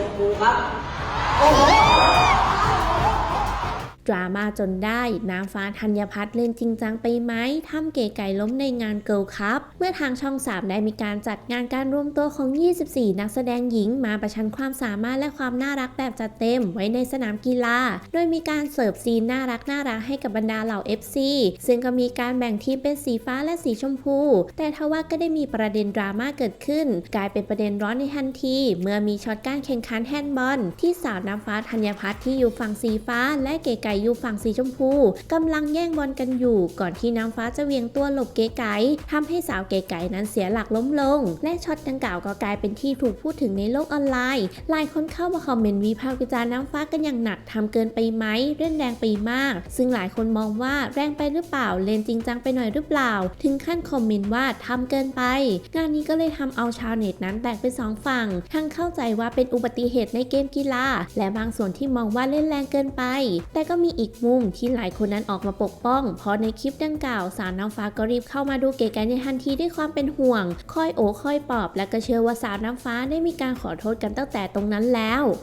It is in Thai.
ชมพูครับ โอ้โห ดราม่าจนได้น้ำฟ้าธัญพัฒน์เล่นจริงจังไปไหมทำเก๋ไก่ล้มในงานเกิลคัพเมื่อทางช่อง 3 ได้มีการจัดงานการรวมตัวของ 24 นักแสดงหญิง มาประชันความสามารถและความน่ารักแบบจัดเต็มไว้ในสนามกีฬา โดยมีการเสิร์ฟซีนน่ารักน่ารักให้กับบรรดาเหล่า FC ซึ่งก็มีการแบ่งทีมเป็นสีฟ้าและสีชมพู แต่ทว่าก็ได้มีประเด็นดราม่าเกิดขึ้น กลายเป็นประเด็นร้อนในทันที เมื่อมีช็อตการแข่งขันแฮนด์บอลที่สาวน้ำฟ้าธัญพัฒน์ที่อยู่ฝั่งสีฟ้าและเก๋ไก่อยู่ฝั่งสีชมพูกำลังแย่งบอลกันอยู่ ก่อนที่น้ำฟ้าจะเวียงตัวหลบเก๋ไก่ทำให้สาวเก๋ไก่นั้นเสียหลักล้มลง และช็อตดังกล่าวก็กลายเป็นที่ถูกพูดถึงในโลกออนไลน์หลายคนเข้ามาคอมเมนต์วิพากษ์วิจารณ์น้ำฟ้ากันอย่างหนักทำเกินไปไหมเล่นแรงไปมาก ซึ่งหลายคนมองว่าแรงไปหรือเปล่าเล่นจริงจังไปหน่อยหรือเปล่า ถึงขั้นคอมเมนต์ว่าทำเกินไป งานนี้ก็เลยทำเอาชาวเน็ตนั้นแตกเป็นสองฝั่งทั้งเข้าใจว่าเป็นอุบัติเหตุในเกมกีฬาและบางส่วนที่มองว่าเล่นแรงเกินไป แต่ก็มีอีกมุมที่หลายคนนั้นออกมาปกป้อง เพราะในคลิปดังกล่าวสาวน้ำฟ้าก็รีบเข้ามาดูเก๋ไก่ในทันทีด้วยความเป็นห่วงคอยโอคอยปอบ และก็เชื่อว่าสาวน้ำฟ้าได้มีการขอโทษกันตั้งแต่ตรงนั้นแล้ว